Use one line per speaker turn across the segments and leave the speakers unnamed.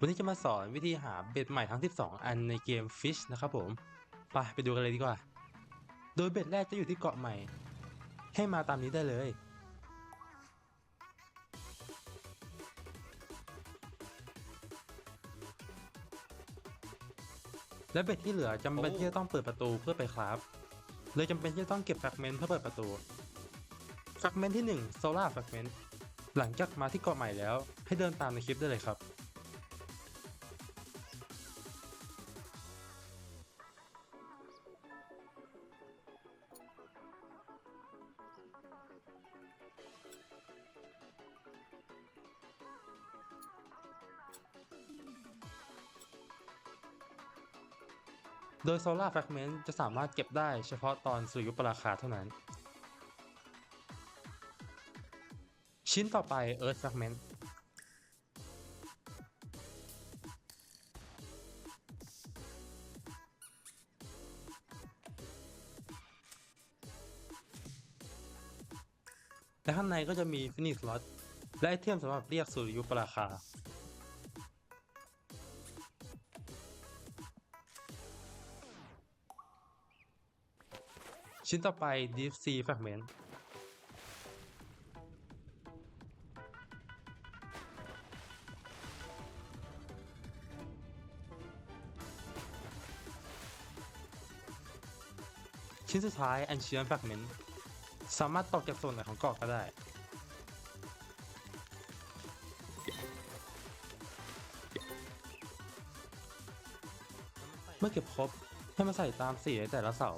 วันนี้จะมาสอนวิธีหาเบ็ดใหม่ทั้ง 12 อันในเกม Fish นะครับผม ไปไปดูกันเลยดีกว่า โดยเบ็ดแรกจะอยู่ที่เกาะใหม่ ให้มาตามนี้ได้เลย และเบ็ดที่เหลือจำเป็นที่จะต้องเปิดประตูเพื่อไปคราฟเลยจำเป็นที่จะต้องเก็บแฟกเมนต์เพื่อเปิดประตูแฟกเมนต์ที่1 Solar Fragment หลังจากมาที่เกาะใหม่แล้ว ให้เดินตามในคลิปได้เลยครับ โดย Solar Fragment จะสามารถเก็บได้เฉพาะตอนสุริยุปราคาเท่านั้น ชิ้นต่อไป Earth Fragment และข้างในก็จะมี Finish Slot และไอเทมสำหรับเรียกสุริยุปราคา ชิ้นต่อไป Deep Sea Fragment ชิ้นสุดท้าย Ancient Fragment สามารถตกจากส่วนไหนของเกาะก็ได้ เมื่อเก็บครบให้มาใส่ตามสีในแต่ละเสา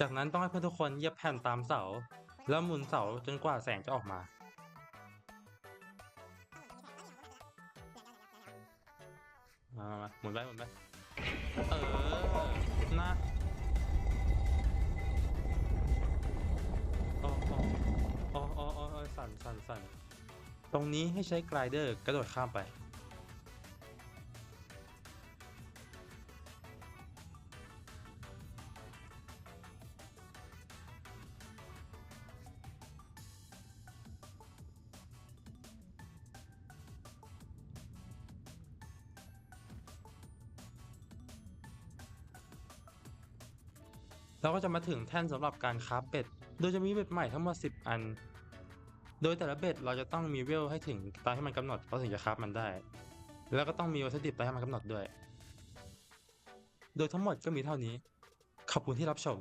จากนั้นต้องให้เพื่อนทุกคนเหยียบแผ่นตามเสา แล้วหมุนเสาจนกว่าแสงจะออกมามามาหมุนไปหมุนไป เออ นะโอ้โอ้โอ้โอ้โอ้โอ้สั่นสั่นสั่นตรงนี้ให้ใช้กลเดอร์กระโดดข้ามไป เราก็จะมาถึงแท่นสำหรับการคราฟเบ็ด โดยจะมีเบ็ดใหม่ทั้งหมด 10 อัน โดยแต่ละเบ็ดเราจะต้องมีเวลให้ถึงตามที่มันกำหนดเราถึงจะคราฟมันได้ แล้วก็ต้องมีวัตถุดิบตามที่มันกำหนดด้วย โดยทั้งหมดก็มีเท่านี้ ขอบคุณที่รับชม